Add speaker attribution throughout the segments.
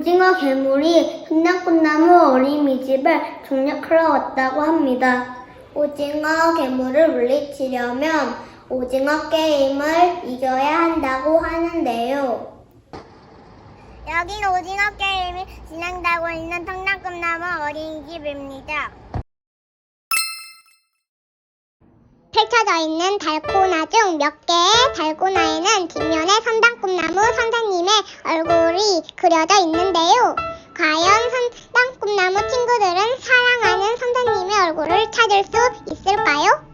Speaker 1: 오징어 괴물이 한장꽃나무 어린이집을 정략하러 왔다고 합니다. 오징어 괴물을 물리치려면 오징어 게임을 이겨야 한다고 하는데요.
Speaker 2: 여긴 오징어 게임이 진행되고 있는 성남꿈나무 어린이집입니다. 펼쳐져 있는 달고나 중 몇 개의 달고나에는 그려져 있는데요. 과연 선당꿈나무 친구들은 사랑하는 선생님의 얼굴을 찾을 수 있을까요?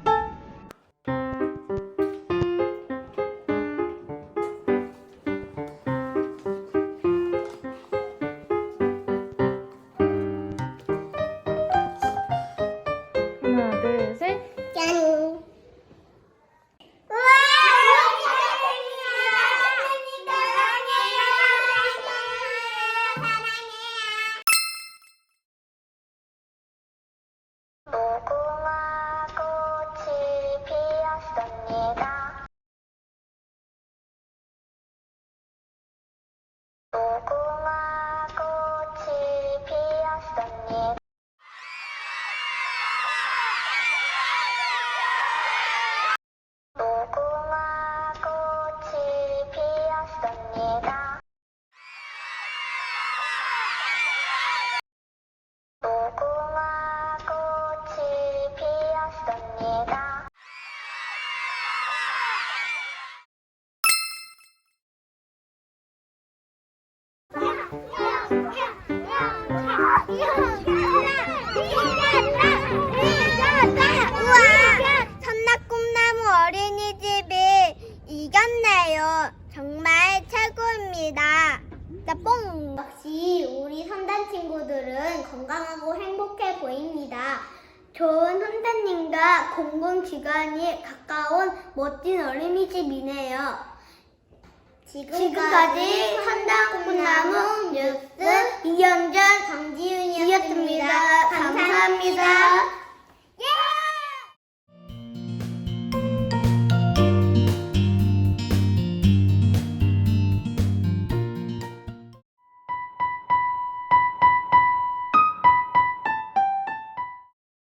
Speaker 2: 우와! 천낙꿈나무 어린이집이 이겼네요. 정말 최고입니다. 나뽕!
Speaker 1: 역시 우리 선단 친구들은 건강하고 행복해 보입니다. 좋은 선생님과 공공기관이 가까운 멋진 어린이집이네요. 지금까지 선단꽃나무 뉴스 이현전
Speaker 2: 정지윤이었습니다.
Speaker 1: 감사합니다.